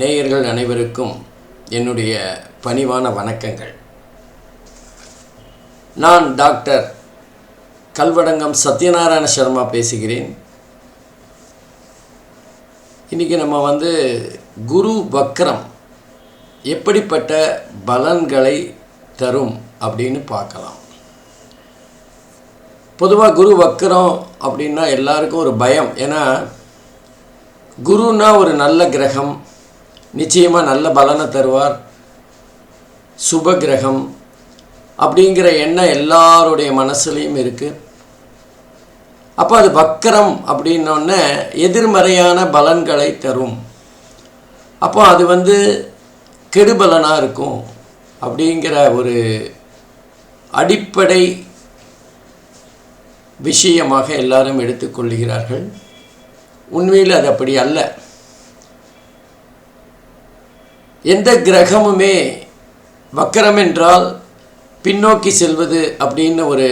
நேயர்கள் அனைவருக்கும் என்னுடைய பணிவான வணக்கங்கள். நான் டாக்டர் கல்வடங்கம் சத்யநாராயண சர்மா பேசுகிறேன். இன்றைக்கி நம்ம வந்து குரு வக்ரம் எப்படிப்பட்ட பலன்களை தரும் அப்படின்னு பார்க்கலாம். பொதுவாக குரு வக்கரம் அப்படின்னா எல்லாருக்கும் ஒரு பயம். ஏன்னா குருன்னா ஒரு நல்ல கிரகம் நிச்சயமாக நல்ல பலனை தருவார் சுப கிரகம் அப்படிங்கிற எண்ணம் எல்லாருடைய மனசுலேயும் இருக்குது அப்போ அது வக்கரம் அப்படின்னோடனே எதிர்மறையான பலன்களை தரும். அப்போ அது வந்து கெடுபலனாக இருக்கும் அப்படிங்கிற ஒரு அடிப்படை விஷயமாக எல்லாரும் எடுத்துக்கொள்கிறார்கள். உண்மையில் அது அப்படி அல்ல. எந்த கிரகமுமே வக்கரம் என்றால் பின்னோக்கி செல்வது அப்படின்னு ஒரு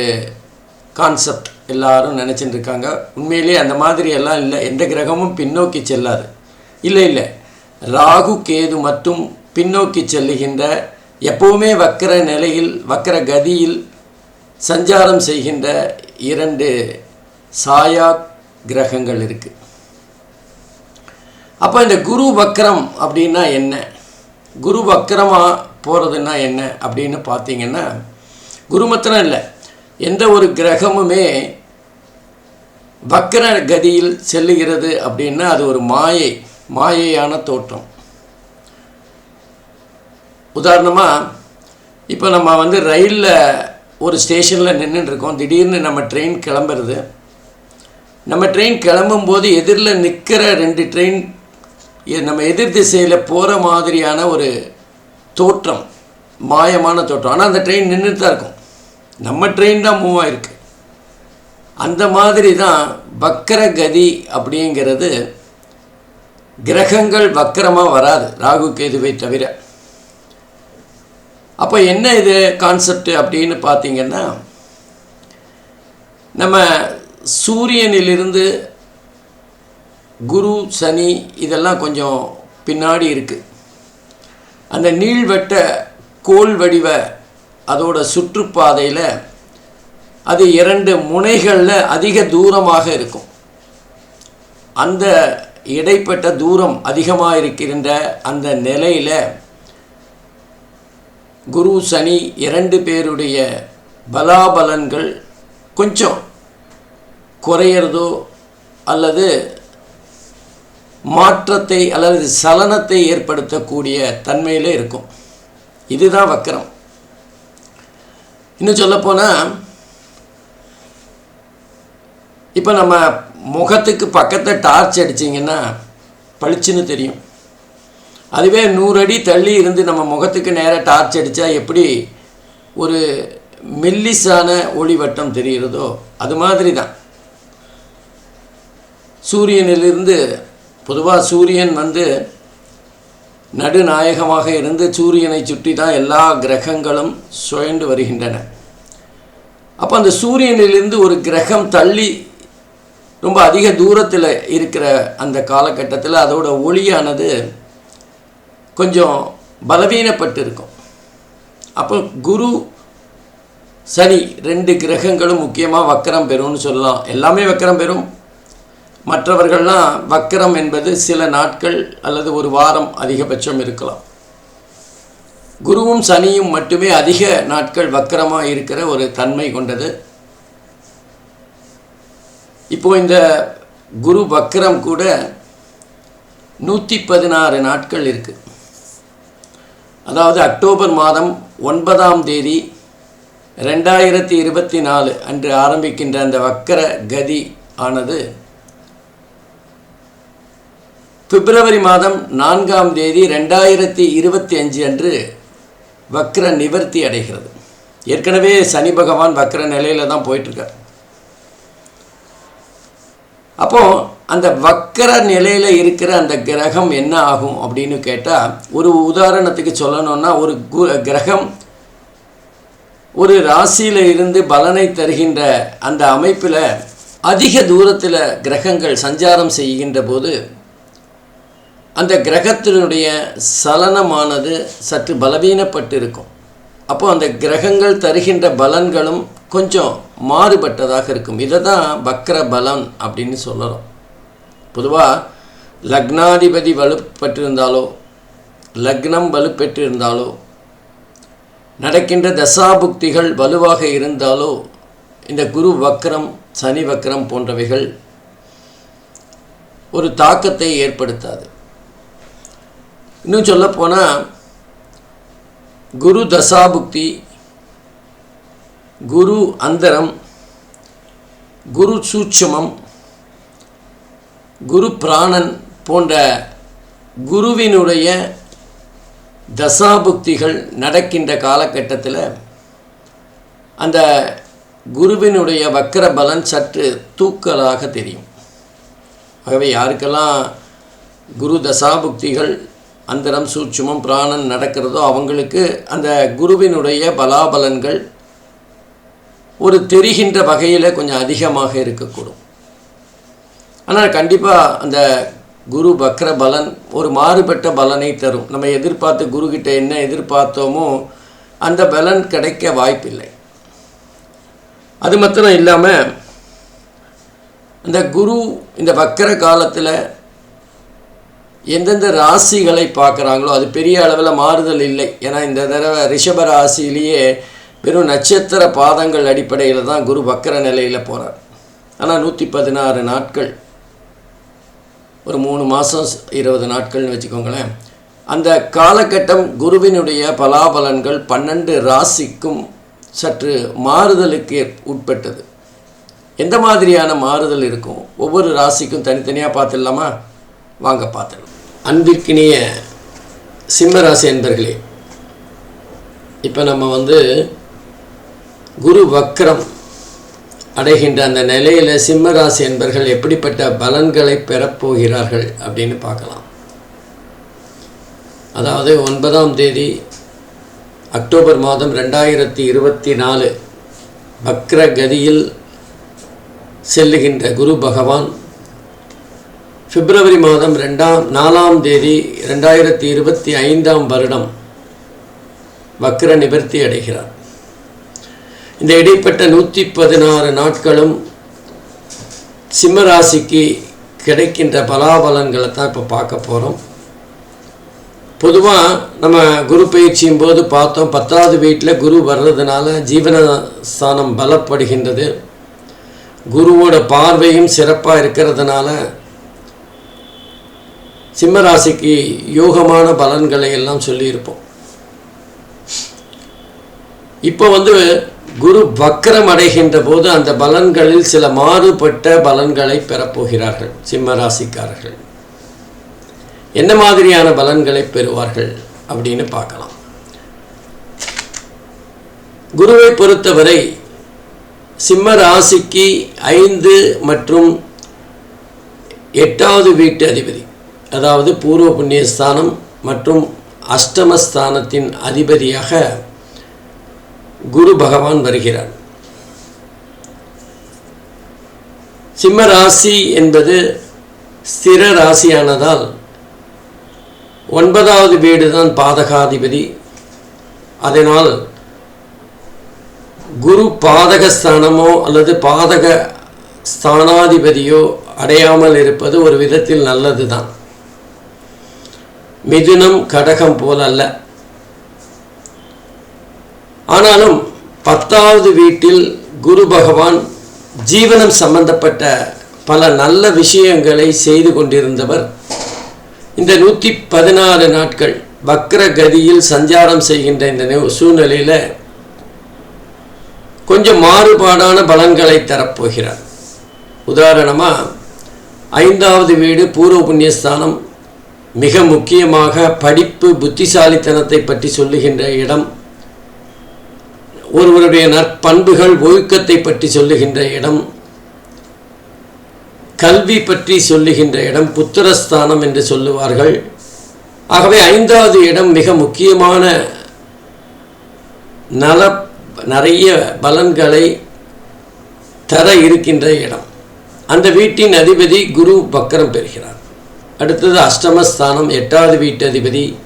கான்செப்ட் எல்லாரும் நினச்சிட்டு இருக்காங்க உண்மையிலே அந்த மாதிரி எல்லாம் இல்லை. எந்த கிரகமும் பின்னோக்கி செல்லாது. இல்லை இல்லை. ராகு கேது மட்டும் பின்னோக்கி செல்லுகின்ற எப்போவுமே வக்கர நிலையில் வக்கர கதியில் சஞ்சாரம் செய்கின்ற இரண்டு சாயா கிரகங்கள் இருக்குது அப்போ இந்த குரு வக்ரம் அப்படின்னா என்ன? குரு வக்ரமாக போகிறதுனா என்ன அப்படின்னு பார்த்தீங்கன்னா குரு மாத்திரம் இல்லை. எந்த ஒரு கிரகமுமே வக்கர கதியில் செல்லுகிறது அப்படின்னா அது ஒரு மாயை மாயையான தோற்றம். உதாரணமாக இப்போ நம்ம வந்து ரயிலில் ஒரு ஸ்டேஷனில் நின்றுட்டுருக்கோம் திடீர்னு நம்ம ட்ரெயின் கிளம்புறது. நம்ம ட்ரெயின் கிளம்பும்போது எதிரில் நிற்கிற ரெண்டு ட்ரெயின் நம்ம எதிர் திசையில் போகிற மாதிரியான ஒரு தோற்றம் மாயமான தோற்றம். ஆனால் அந்த ட்ரெயின் நின்றுட்டு தான் இருக்கும். நம்ம ட்ரெயின் தான் மூவ் ஆகிருக்கு அந்த மாதிரி தான் வக்கர கதி அப்படிங்கிறது கிரகங்கள் வக்கரமாக வராது. ராகு கேதுவை தவிர. அப்போ என்ன இது கான்செப்ட் அப்படின்னு பார்த்தீங்கன்னா நம்ம சூரியனிலிருந்து குரு சனி இதெல்லாம் கொஞ்சம் பின்னாடி இருக்குது அந்த நீள்வட்ட கோல் வடிவ அதோட சுற்றுப்பாதையில் அது இரண்டு முனைகளில் அதிக தூரமாக இருக்கும். அந்த இடைப்பட்ட தூரம் அதிகமாக இருக்கின்ற அந்த நிலையில் குரு சனி இரண்டு பேருடைய பலாபலன்கள் கொஞ்சம் குறையிறதோ அல்லது மாற்றத்தை அல்லது சலனத்தை ஏற்படுத்தக்கூடிய தன்மையில் இருக்கும். இதுதான் வக்கரம். இன்னும் சொல்லப்போனால் இப்போ நம்ம முகத்துக்கு பக்கத்தில் டார்ச் அடிச்சிங்கன்னா பளிச்சுன்னு தெரியும். அதுவே நூறு அடி தள்ளி இருந்து நம்ம முகத்துக்கு நேராக டார்ச் அடித்தா எப்படி ஒரு மெல்லிசான ஒளிவட்டம் தெரிகிறதோ அது மாதிரி தான் சூரியனிலிருந்து பொதுவாக சூரியன் வந்து நடுநாயகமாக இருந்து சூரியனை சுற்றி தான் எல்லா கிரகங்களும் சுழண்டு வருகின்றன. அப்போ அந்த சூரியனிலிருந்து ஒரு கிரகம் தள்ளி ரொம்ப அதிக தூரத்தில் இருக்கிற அந்த காலகட்டத்தில் அதோட ஒளியானது கொஞ்சம் பலவீனப்பட்டு இருக்கும் அப்போ குரு சனி ரெண்டு கிரகங்களும் முக்கியமாக வக்கரம் பெறும்னு சொல்லலாம். எல்லாமே வக்கரம் பெறும். மற்றவர்கள்லாம் வக்கரம் என்பது சில நாட்கள் அல்லது ஒரு வாரம் அதிகபட்சம் இருக்கலாம். குருவும் சனியும் மட்டுமே அதிக நாட்கள் வக்கரமாக இருக்கிற ஒரு தன்மை கொண்டது. இப்போ இந்த குரு வக்கரம் கூட நூற்றி பதினாறு நாட்கள் இருக்குது அதாவது அக்டோபர் மாதம் ஒன்பதாம் தேதி ரெண்டாயிரத்தி இருபத்தி நாலு அன்று ஆரம்பிக்கின்ற அந்த வக்கர கதி ஆனது பிப்ரவரி மாதம் நான்காம் தேதி ரெண்டாயிரத்தி இருபத்தி அஞ்சு அன்று வக்ர நிவர்த்தி அடைகிறது. ஏற்கனவே சனி பகவான் வக்ர நிலையில் தான் போயிட்டுருக்கார் அப்போது அந்த வக்கர நிலையில் இருக்கிற அந்த கிரகம் என்ன ஆகும் அப்படின்னு கேட்டால் ஒரு உதாரணத்துக்கு சொல்லணும்னா ஒரு கு கிரகம் ஒரு ராசியில் இருந்து பலனை தருகின்ற அந்த அமைப்பில் அதிக தூரத்தில் கிரகங்கள் சஞ்சாரம் செய்கின்ற போது அந்த கிரகத்தினுடைய சலனமானது சற்று பலவீனப்பட்டு இருக்கும் அப்போ அந்த கிரகங்கள் தருகின்ற பலன்களும் கொஞ்சம் மாறுபட்டதாக இருக்கும். இதை தான் வக்கர பலன் அப்படின்னு சொல்லலாம் பொதுவாக லக்னாதிபதி வலுப்பட்டிருந்தாலோ லக்னம் வலுப்பெற்றிருந்தாலோ நடக்கின்ற தசாபுக்திகள் வலுவாக இருந்தாலோ இந்த குரு வக்ரம் சனி வக்ரம் போன்றவைகள் ஒரு தாக்கத்தை ஏற்படுத்தாது. இன்னும் சொல்லப்போனால் குரு தசாபுக்தி குரு அந்தரம் குரு சூட்சுமம் குரு பிராணன் போன்ற குருவினுடைய தசாபுக்திகள் நடக்கின்ற காலகட்டத்தில் அந்த குருவினுடைய வக்கர பலன் சற்று தூக்கலாக தெரியும். ஆகவே யாருக்கெல்லாம் குரு தசாபுக்திகள் அந்தரம் சூட்சுமம் பிராணன் நடக்கிறதோ அவங்களுக்கு அந்த குருவினுடைய பலாபலன்கள் ஒரு தெரிகின்ற வகையில் கொஞ்சம் அதிகமாக இருக்கக்கூடும். ஆனால் கண்டிப்பாக அந்த குரு பக்ர பலன் ஒரு மாறுபட்ட பலனை தரும். நம்ம எதிர்பார்த்து குருக்கிட்ட என்ன எதிர்பார்த்தோமோ அந்த பலன் கிடைக்க வாய்ப்பில்லை. அது மாத்திரம் இல்லாமல் அந்த குரு இந்த வக்கர காலத்தில் எந்தெந்த ராசிகளை பார்க்குறாங்களோ அது பெரிய அளவில் மாறுதல் இல்லை. ஏன்னா இந்த தடவை ரிஷப ராசியிலேயே வெறும் நட்சத்திர பாதங்கள் அடிப்படையில் தான் குரு வக்கர நிலையில் போகிறார் ஆனால் நூற்றி பதினாறு நாட்கள் ஒரு மூணு மாதம் இருபது நாட்கள்னு வச்சுக்கோங்களேன். அந்த காலகட்டம் குருவினுடைய பலாபலன்கள் பன்னெண்டு ராசிக்கும் சற்று மாறுதலுக்கு உட்பட்டது. எந்த மாதிரியான மாறுதல் இருக்கும்? ஒவ்வொரு ராசிக்கும் தனித்தனியாக பார்த்துடலாமா? வாங்க பார்த்துடலாம். அன்பிற்கினிய சிம்ம ராசி என்பர்களே இப்போ நம்ம வந்து குரு வக்ரம் அடைகின்ற அந்த நிலையில் சிம்மராசி என்பர்கள் எப்படிப்பட்ட பலன்களை பெறப்போகிறார்கள் அப்படின்னு பார்க்கலாம். அதாவது ஒன்பதாம் தேதி அக்டோபர் மாதம் ரெண்டாயிரத்தி இருபத்தி நாலு பக்ர கதியில் செல்லுகின்ற குரு பகவான் பிப்ரவரி மாதம் ரெண்டாம் நாலாம் தேதி ரெண்டாயிரத்தி இருபத்தி ஐந்தாம் வருடம் வக்ர நிவர்த்தி அடைகிறார். இந்த இடைப்பட்ட நூற்றி பதினாறு நாட்களும் சிம்மராசிக்கு கிடைக்கின்ற பலாபலன்களை தான் இப்போ பார்க்க போகிறோம் பொதுவாக நம்ம குரு பயிற்சியும் போது பார்த்தோம் பத்தாவது வீட்டில் குரு வர்றதுனால ஜீவனஸ்தானம் பலப்படுகின்றது. குருவோட பார்வையும் சிறப்பாக இருக்கிறதுனால சிம்மராசிக்கு யோகமான பலன்களை எல்லாம் சொல்லியிருப்போம். இப்போ வந்து குரு வக்கரம் அடைகின்ற போது அந்த பலன்களில் சில மாறுபட்ட பலன்களை பெறப்போகிறார்கள் சிம்ம ராசிக்காரர்கள் என்ன மாதிரியான பலன்களை பெறுவார்கள் அப்படின்னு பார்க்கலாம். குருவை பொறுத்தவரை சிம்ம ராசிக்கு ஐந்து மற்றும் எட்டாவது வீட்டு அதிபதி அதாவது பூர்வ புண்ணியஸ்தானம் மற்றும் அஷ்டமஸ்தானத்தின் அதிபதியாக குரு பகவான் வருகிறார். சிம்ம ராசி என்பது ஸ்திர ராசியானதால் ஒன்பதாவது வீடு தான் பாதகாதிபதி. அதனால் குரு பாதக ஸ்தானமோ அல்லது பாதக ஸ்தானாதிபதியோ அடையாமல் இருப்பது ஒரு விதத்தில் நல்லது தான் மிதுனம் கடகம் போல் அல்ல ஆனாலும் பத்தாவது வீட்டில் குரு பகவான் ஜீவனம் சம்பந்தப்பட்ட பல நல்ல விஷயங்களை செய்து கொண்டிருந்தவர். இந்த நூற்றி பதினாறு நாட்கள் வக்ர கதியில் சஞ்சாரம் செய்கின்ற இந்த சூழ்நிலையில் கொஞ்சம் மாறுபாடான பலன்களை தரப்போகிறார். உதாரணமாக ஐந்தாவது வீடு பூர்வ புண்ணியஸ்தானம் மிக முக்கியமாக படிப்பு புத்திசாலித்தனத்தை பற்றி சொல்லுகின்ற இடம் ஒருவருடைய நற்பண்புகள் ஒழுக்கத்தை பற்றி சொல்லுகின்ற இடம் கல்வி பற்றி சொல்லுகின்ற இடம் புத்திரஸ்தானம் என்று சொல்லுவார்கள். ஆகவே ஐந்தாவது இடம் மிக முக்கியமான நல நிறைய பலன்களை தர இருக்கின்ற இடம். அந்த வீட்டின் அதிபதி குரு பக்கரம் பெறுகிறார். அடுத்தது அஷ்டமஸ்தானம் எட்டாவது வீட்டு அதிபதி.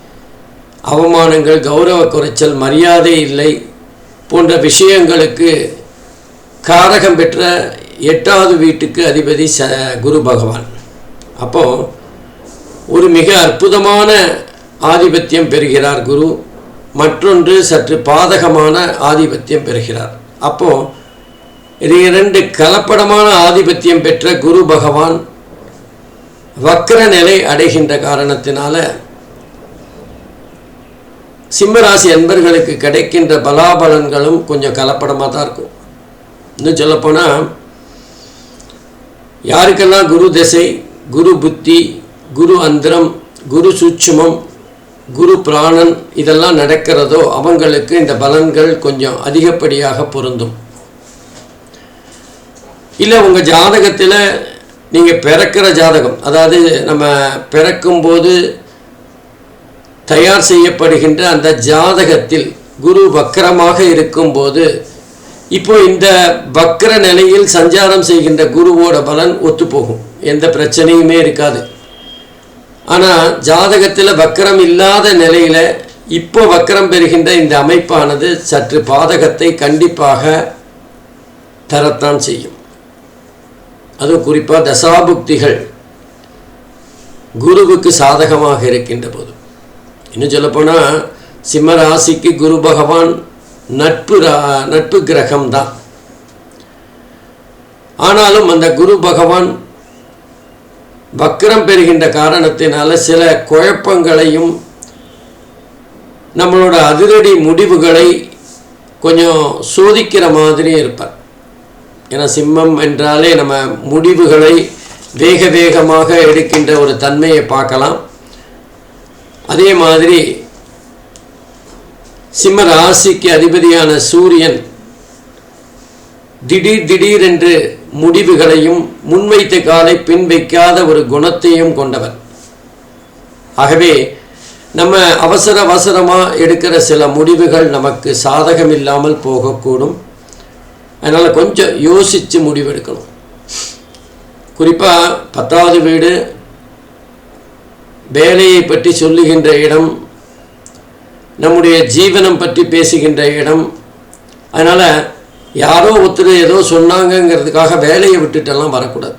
அவமானங்கள் கௌரவ குறைச்சல் மரியாதை இல்லை. போன்ற விஷயங்களுக்கு காரகம் பெற்ற எட்டாவது வீட்டுக்கு அதிபதி ச குரு பகவான். அப்போது ஒரு மிக அற்புதமான ஆதிபத்தியம் பெறுகிறார் குரு. மற்றொன்று சற்று பாதகமான ஆதிபத்தியம் பெறுகிறார். அப்போது இது இரண்டு கலப்படமான ஆதிபத்தியம் பெற்ற குரு பகவான் வக்ர நிலை அடைகின்ற காரணத்தினால சிம்மராசி அன்பர்களுக்கு கிடைக்கின்ற பலாபலன்களும் கொஞ்சம் கலப்படமாக தான் இருக்கும். இன்னும் சொல்லப்போனால் யாருக்கெல்லாம் குரு திசை குரு புத்தி குரு அந்திரம் குரு சூட்சுமம் குரு பிராணன் இதெல்லாம் நடக்கிறதோ அவங்களுக்கு இந்த பலன்கள் கொஞ்சம் அதிகப்படியாக பொருந்தும். இல்லை உங்கள் ஜாதகத்தில் நீங்கள் பிறக்கிற ஜாதகம் அதாவது நம்ம பிறக்கும்போது தயார் செய்யப்படுகின்ற அந்த ஜாதகத்தில் குரு வக்கரமாக இருக்கும்போது இப்போ இந்த வக்கர நிலையில் சஞ்சாரம் செய்கின்ற குருவோட பலன் ஒத்துப்போகும். எந்த பிரச்சனையுமே இருக்காது. ஆனால் ஜாதகத்தில் வக்கரம் இல்லாத நிலையில் இப்போ வக்கரம் பெறுகின்ற இந்த அமைப்பானது சற்று பாதகத்தை கண்டிப்பாக தரத்தான் செய்யும். அதுவும் குறிப்பாக தசாபுக்திகள் குருவுக்கு சாதகமாக இருக்கின்ற போது. இன்னும் சொல்லப்போனால் சிம்ம ராசிக்கு குரு பகவான் நட்பு ரா நட்பு கிரகம்தான். ஆனாலும் அந்த குரு பகவான் வக்கரம் பெறுகின்ற காரணத்தினால சில குழப்பங்களையும் நம்மளோட அதிரடி முடிவுகளை கொஞ்சம் சோதிக்கிற மாதிரி இருப்பார். ஏன்னா சிம்மம் என்றாலே நம்ம முடிவுகளை வேக வேகமாக எடுக்கின்ற ஒரு தன்மையை பார்க்கலாம். அதே மாதிரி சிம்ம ராசிக்கு அதிபதியான சூரியன் திடீர் திடீரென்று முடிவுகளையும் முன்வைத்த காலை பின் வைக்காத ஒரு குணத்தையும் கொண்டவர் ஆகவே நம்ம அவசர அவசரமாக எடுக்கிற சில முடிவுகள் நமக்கு சாதகம் இல்லாமல் போகக்கூடும். அதனால் கொஞ்சம் யோசித்து முடிவெடுக்கணும். குறிப்பாக பத்தாவது வீடு வேலையை பற்றி சொல்லுகின்ற இடம் நம்முடைய ஜீவனம் பற்றி பேசுகின்ற இடம். அதனால் யாரோ ஒருத்தர் ஏதோ சொன்னாங்கங்கிறதுக்காக வேலையை விட்டுட்டெல்லாம் வரக்கூடாது.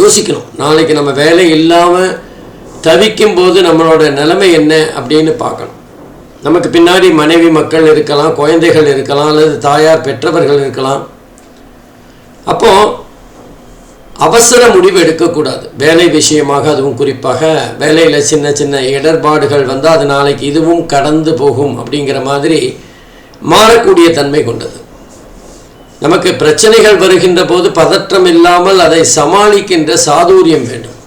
யோசிக்கணும். நாளைக்கு நம்ம வேலை இல்லாமல் தவிக்கும் போது நம்மளோட நிலைமை என்ன அப்படின்னு பார்க்கணும். நமக்கு பின்னாடி மனைவி மக்கள் இருக்கலாம் குழந்தைகள் இருக்கலாம் அல்லது தாயார் பெற்றவர்கள் இருக்கலாம். அப்போது அவசர முடிவு எடுக்கக்கூடாது. வேலை விஷயமாக அதுவும் குறிப்பாக வேலையில் சின்ன சின்ன இடர்பாடுகள் வந்து அது நாளைக்கு இதுவும் கடந்து போகும் அப்படிங்கிற மாதிரி மாறக்கூடிய தன்மை கொண்டது. நமக்கு பிரச்சனைகள் வருகின்ற போது பதற்றம் இல்லாமல் அதை சமாளிக்கின்ற சாதுரியம் வேண்டும்.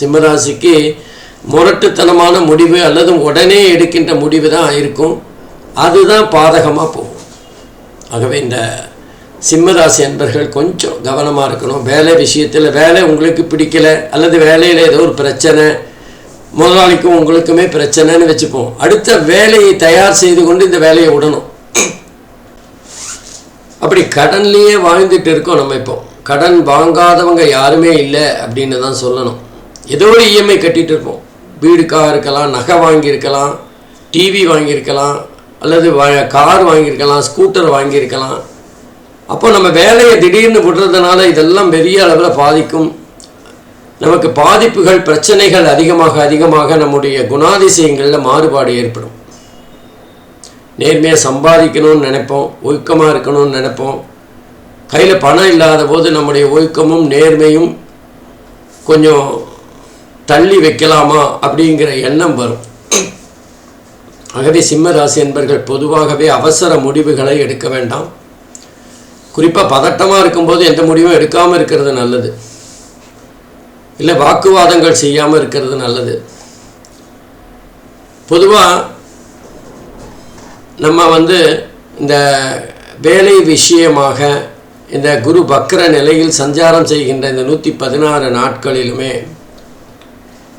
சிம்மராசிக்கு முரட்டுத்தனமான முடிவு அல்லது உடனே எடுக்கின்ற முடிவு தான் இருக்கும். அதுதான் பாதகமாக போகும். ஆகவே இந்த சிம்மராசி அன்பர்கள் கொஞ்சம் கவனமாக இருக்கணும். வேலை விஷயத்தில் வேலை உங்களுக்கு பிடிக்கல அல்லது வேலையில் ஏதோ ஒரு பிரச்சனை முதலாளிக்கும் உங்களுக்குமே பிரச்சனைன்னு வச்சுப்போம். அடுத்த வேலையை தயார் செய்து கொண்டு இந்த வேலையை விடணும். அப்படி கடன்லேயே வாழ்ந்துட்டு இருக்கோம் நம்ம இப்போ. கடன் வாங்காதவங்க யாருமே இல்லை அப்படின்னு தான் சொல்லணும். ஏதோ ஒரு இஎம்ஐ கட்டிகிட்டு இருப்போம். வீடுக்காக இருக்கலாம் நகை வாங்கியிருக்கலாம் டிவி வாங்கியிருக்கலாம் அல்லது கார் வாங்கியிருக்கலாம் ஸ்கூட்டர் வாங்கியிருக்கலாம். அப்போ நம்ம வேலையை திடீர்னு விடுறதுனால இதெல்லாம் பெரிய அளவில் பாதிக்கும். நமக்கு பாதிப்புகள் பிரச்சனைகள் அதிகமாக அதிகமாக நம்முடைய குணாதிசயங்களில் மாறுபாடு ஏற்படும். நேர்மையாக சம்பாதிக்கணும்னு நினைப்போம் ஒழுக்கமாக இருக்கணும்னு நினைப்போம். கையில் பணம் இல்லாத போது நம்முடைய ஒழுக்கமும் நேர்மையும் கொஞ்சம் தள்ளி வைக்கலாமா அப்படிங்கிற எண்ணம் வரும். ஆகவே சிம்ம ராசி என்பர்கள் பொதுவாகவே அவசர முடிவுகளை எடுக்க வேண்டாம். குறிப்பாக பதட்டமாக இருக்கும்போது எந்த முடிவும் எடுக்காமல் இருக்கிறது நல்லது. இல்லை வாக்குவாதங்கள் செய்யாமல் இருக்கிறது நல்லது. பொதுவாக நம்ம வந்து இந்த வேலை விஷயமாக இந்த குரு பக்ர நிலையில் சஞ்சாரம் செய்கின்ற இந்த நூற்றி பதினாறு நாட்களிலுமே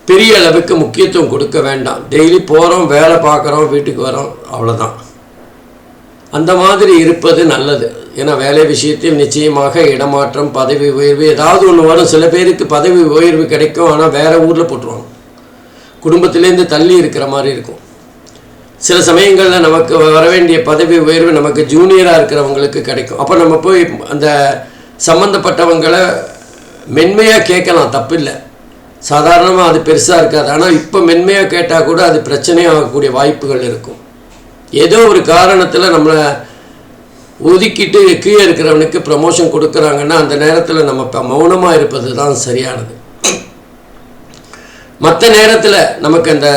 பெரிய அளவுக்கு முக்கியத்துவம் கொடுக்க வேண்டாம். டெய்லி போகிறோம் வேலை பார்க்குறோம் வீட்டுக்கு வரோம் அவ்வளோதான் அந்த மாதிரி இருப்பது நல்லது. ஏன்னா வேலை விஷயத்தில் நிச்சயமாக இடமாற்றம் பதவி உயர்வு ஏதாவது ஒன்று வரும். சில பேருக்கு பதவி உயர்வு கிடைக்கும் ஆனால் வேறு ஊரில் போட்டுருவாங்க. குடும்பத்திலேருந்து தள்ளி இருக்கிற மாதிரி இருக்கும். சில சமயங்களில் நமக்கு வர வேண்டிய பதவி உயர்வு நமக்கு ஜூனியராக இருக்கிறவங்களுக்கு கிடைக்கும். அப்போ நம்ம போய் அந்த சம்மந்தப்பட்டவங்களை மென்மையாக கேட்கலாம். தப்பில்லை. சாதாரணமாக அது பெருசாக இருக்காது. ஆனால் இப்போ மென்மையாக கேட்டால் கூட அது பிரச்சனையாகக்கூடிய வாய்ப்புகள் இருக்கும். ஏதோ ஒரு காரணத்தில் நம்மளை ஒதுக்கிட்டு கீழே இருக்கிறவனுக்கு ப்ரமோஷன் கொடுக்குறாங்கன்னா அந்த நேரத்தில் நம்ம இப்போ மௌனமாக இருப்பது தான் சரியானது. மற்ற நேரத்தில் நமக்கு அந்த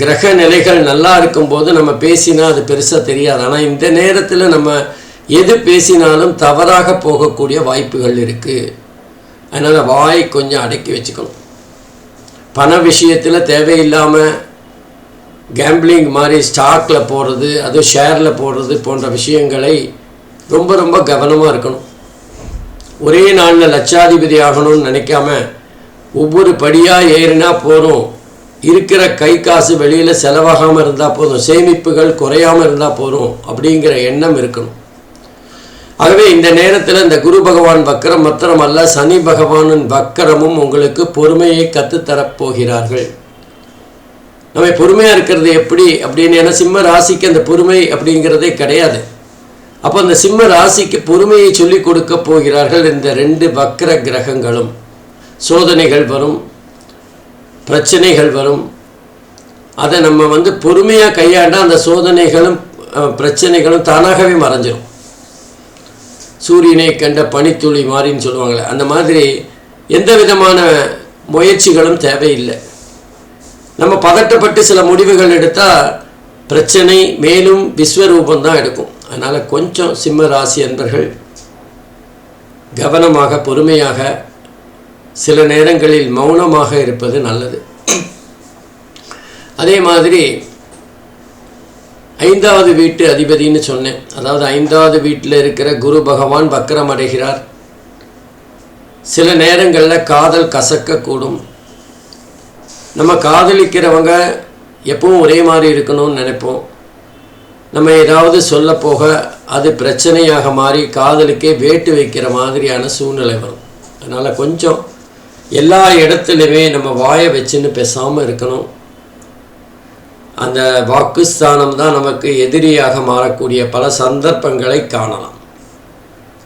கிரக நிலைகள் நல்லா இருக்கும்போது நம்ம பேசினா அது பெருசாக தெரியாது. ஆனால் இந்த நேரத்தில் நம்ம எது பேசினாலும் தவறாக போகக்கூடிய வாய்ப்புகள் இருக்குது அதனால் வாய் கொஞ்சம் அடக்கி வச்சுக்கணும். பண விஷயத்தில் தேவையில்லாமல் கேம்பிளிங் மாதிரி ஸ்டாக்கில் போடுறது அது ஷேரில் போடுறது போன்ற விஷயங்களை ரொம்ப ரொம்ப கவனமாக இருக்கணும். ஒரே நாளில் லட்சாதிபதி ஆகணும்னு நினைக்காம ஒவ்வொரு படியாக ஏறினா போதும். இருக்கிற கை காசு வெளியில் செலவாகாமல் இருந்தால் போதும். சேமிப்புகள் குறையாமல் இருந்தால் போதும் அப்படிங்கிற எண்ணம் இருக்கணும். ஆகவே இந்த நேரத்தில் இந்த குரு பகவான் வக்கரம் மாத்திரம் அல்ல சனி பகவானின் வக்கரமும் உங்களுக்கு பொறுமையை கற்றுத்தரப் போகிறார்கள். நம்ம பொறுமையாக இருக்கிறது எப்படி அப்படின்னு? ஏன்னா சிம்ம ராசிக்கு அந்த பொறுமை அப்படிங்கிறதே கிடையாது. அப்போ அந்த சிம்ம ராசிக்கு பொறுமையை சொல்லிக் கொடுக்க போகிறார்கள் இந்த ரெண்டு வக்கர கிரகங்களும். சோதனைகள் வரும் பிரச்சனைகள் வரும். அதை நம்ம வந்து பொறுமையாக கையாண்டால் அந்த சோதனைகளும் பிரச்சனைகளும் தானாகவே மறைஞ்சிடும் சூரியனை கண்ட பனித்துளி மாதிரின்னு சொல்லுவாங்களே அந்த மாதிரி எந்த விதமான முயற்சிகளும் தேவையில்லை. நம்ம பதட்டப்பட்டு சில முடிவுகள் எடுத்தால் பிரச்சனை மேலும் விஸ்வரூபம் தான் எடுக்கும். அதனால் கொஞ்சம் சிம்ம ராசி அன்பர்கள் கவனமாக பொறுமையாக சில நேரங்களில் மௌனமாக இருப்பது நல்லது. அதே மாதிரி ஐந்தாவது வீட்டு அதிபதின்னு சொன்னேன். அதாவது ஐந்தாவது வீட்டில் இருக்கிற குரு பகவான் வக்கரம் அடைகிறார். சில நேரங்களில் காதல் கசக்கக்கூடும். நம்ம காதலிக்கிறவங்க எப்பவும் ஒரே மாதிரி இருக்கணும்னு நினைப்போம். நம்ம ஏதாவது சொல்ல போக அது பிரச்சனையாக மாறி காதலுக்கே வேட்டு வைக்கிற மாதிரியான சூழ்நிலை வரும். அதனால் கொஞ்சம் எல்லா இடத்துலையுமே நம்ம வாயை வச்சுன்னு பேசாமல் இருக்கணும். அந்த வாக்குஸ்தானம் தான் நமக்கு எதிரியாக மாறக்கூடிய பல சந்தர்ப்பங்களை காணலாம்.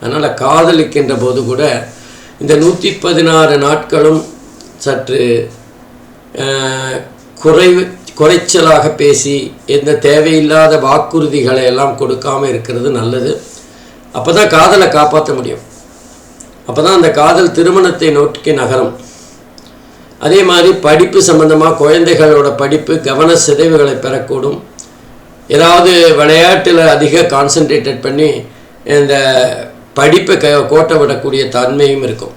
அதனால் காதலிக்கின்ற போது கூட இந்த நூற்றி பதினாறு நாட்களும் சற்று குறைவு குறைச்சலாக பேசி எந்த தேவையில்லாத வாக்குறுதிகளை எல்லாம் கொடுக்காமல் இருக்கிறது நல்லது. அப்போ தான் காதலை காப்பாற்ற முடியும். அப்போ தான் அந்த காதல் திருமணத்தை நோக்கி நகரும். அதே மாதிரி படிப்பு சம்பந்தமாக குழந்தைகளோட படிப்பு கவன சிதைவுகளை பெறக்கூடும். ஏதாவது விளையாட்டில் அதிக கான்சென்ட்ரேட்டட் பண்ணி இந்த படிப்பை க கோட்டை விடக்கூடிய தன்மையும் இருக்கும்.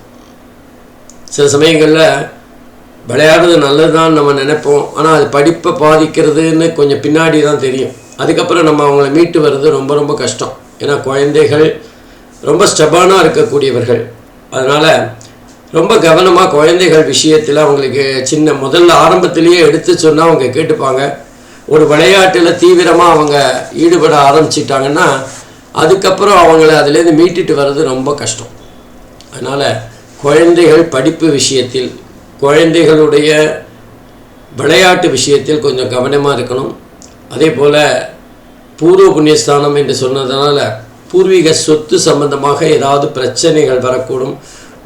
சில சமயங்களில் விளையாடுறது நல்லதுதான் நம்ம நினைப்போம். ஆனால் அது படிப்பை பாதிக்கிறதுன்னு கொஞ்சம் பின்னாடி தான் தெரியும். அதுக்கப்புறம் நம்ம அவங்கள மீட்டு வர்றது ரொம்ப ரொம்ப கஷ்டம். ஏன்னா குழந்தைகள் ரொம்ப ஸ்டபானாக இருக்கக்கூடியவர்கள். அதனால் ரொம்ப கவனமாக குழந்தைகள் விஷயத்தில் அவங்களுக்கு சின்ன முதல்ல ஆரம்பத்திலேயே எடுத்து சொன்னால் அவங்க கேட்டுப்பாங்க. ஒரு விளையாட்டில் தீவிரமாக அவங்க ஈடுபட ஆரம்பிச்சிட்டாங்கன்னா அதுக்கப்புறம் அவங்கள அதுலேருந்து மீட்டுட்டு வர்றது ரொம்ப கஷ்டம். அதனால் குழந்தைகள் படிப்பு விஷயத்தில் குழந்தைகளுடைய விளையாட்டு விஷயத்தில் கொஞ்சம் கவனமாக இருக்கணும். அதே போல் பூர்வ புண்ணியஸ்தானம் என்று சொன்னதுனால பூர்வீக சொத்து சம்பந்தமாக ஏதாவது பிரச்சனைகள் வரக்கூடும்.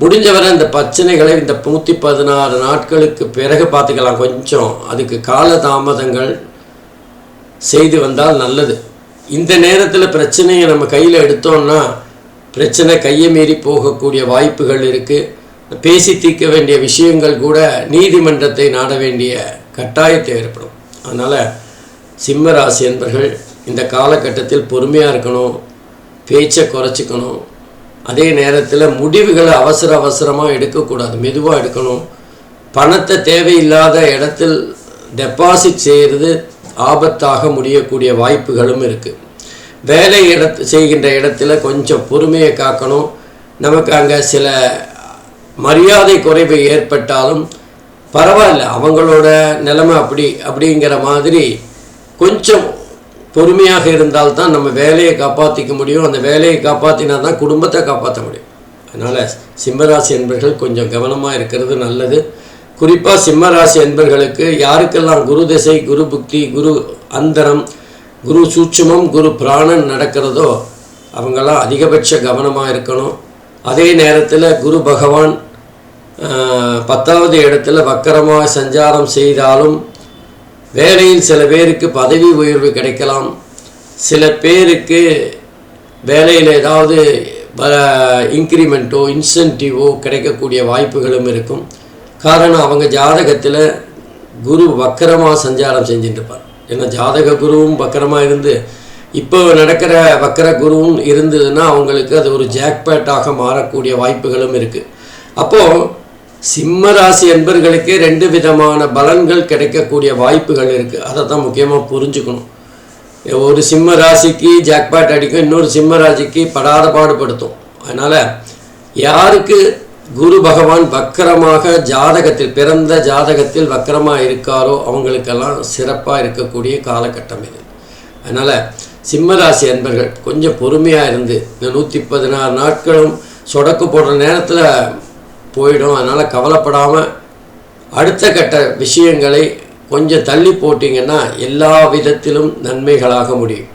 முடிஞ்சவரை இந்த பிரச்சனைகளை இந்த நூற்றி பதினாறு நாட்களுக்கு பிறகு பார்த்துக்கலாம். கொஞ்சம் அதுக்கு கால தாமதங்கள் செய்து வந்தால் நல்லது. இந்த நேரத்தில் பிரச்சனையை நம்ம கையில் எடுத்தோம்னா பிரச்சனை கையை மீறி போகக்கூடிய வாய்ப்புகள் இருக்குது பேசி தீர்க்க வேண்டிய விஷயங்கள் கூட நீதிமன்றத்தை நாட வேண்டிய கட்டாயத்தை ஏற்படும். அதனால் சிம்ம ராசி என்பர்கள் இந்த காலகட்டத்தில் பொறுமையாக இருக்கணும் பேச்சை குறைச்சிக்கணும். அதே நேரத்தில் முடிவுகளை அவசர அவசரமாக எடுக்கக்கூடாது. மெதுவாக எடுக்கணும். பணத்தை தேவையில்லாத இடத்தில் டெபாசிட் செய்கிறது ஆபத்தாக முடியக்கூடிய வாய்ப்புகளும் இருக்குது வேலை இடத்து செய்கின்ற இடத்துல கொஞ்சம் பொறுமையை காக்கணும். நமக்கு அங்கே சில மரியாதை குறைவு ஏற்பட்டாலும் பரவாயில்ல அவங்களோட நிலைமை அப்படி அப்படிங்கிற மாதிரி கொஞ்சம் பொறுமையாக இருந்தால்தான் நம்ம வேலையை காப்பாற்றிக்க முடியும். அந்த வேலையை காப்பாற்றினா தான் குடும்பத்தை காப்பாற்ற முடியும். அதனால் சிம்மராசி என்பர்கள் கொஞ்சம் கவனமாக இருக்கிறது நல்லது. குறிப்பாக சிம்மராசி என்பர்களுக்கு யாருக்கெல்லாம் குரு திசை குரு புக்தி குரு அந்தரம் குரு சூட்சமம் குரு பிராணன் நடக்கிறதோ அவங்களாம் அதிகபட்ச கவனமாக இருக்கணும். அதே நேரத்தில் குரு பகவான் பத்தாவது இடத்துல வக்கரமாக சஞ்சாரம் செய்தாலும் வேலையில் சில பேருக்கு பதவி உயர்வு கிடைக்கலாம். சில பேருக்கு வேலையில் ஏதாவது இன்க்ரிமெண்ட்டோ இன்சென்டிவோ கிடைக்கக்கூடிய வாய்ப்புகளும் இருக்கும். காரணம் அவங்க ஜாதகத்தில் குரு வக்கரமாக சஞ்சாரம் செஞ்சுட்டுருப்பார் ஏன்னா ஜாதக குருவும் வக்கரமாக இருந்து இப்போ நடக்கிற வக்கர குருவும் இருந்ததுன்னா அவங்களுக்கு அது ஒரு ஜாக்பேட்டாக மாறக்கூடிய வாய்ப்புகளும் இருக்குது அப்போது சிம்ம ராசி என்பர்களுக்கே ரெண்டு விதமான பலன்கள் கிடைக்கக்கூடிய வாய்ப்புகள் இருக்குது அதை தான் முக்கியமாக புரிஞ்சுக்கணும். ஒரு சிம்ம ராசிக்கு ஜாக்பாட் அடிக்கும் இன்னொரு சிம்ம ராசிக்கு படாத பாடுபடுத்தும். அதனால் யாருக்கு குரு பகவான் வக்கரமாக ஜாதகத்தில் பிறந்த ஜாதகத்தில் வக்கரமாக இருக்காரோ அவங்களுக்கெல்லாம் சிறப்பாக இருக்கக்கூடிய காலகட்டம் இது. அதனால் சிம்மராசி அன்பர்கள் கொஞ்சம் பொறுமையாக இருந்து இந்த நூற்றி பதினாறு நாட்களும் சொடக்கு போடுற நேரத்தில் போயிடும் அதனால் கவலைப்படாமல் அடுத்த கட்ட விஷயங்களை கொஞ்சம் தள்ளி போட்டிங்கன்னா எல்லா விதத்திலும் நன்மைகளாக முடியும்.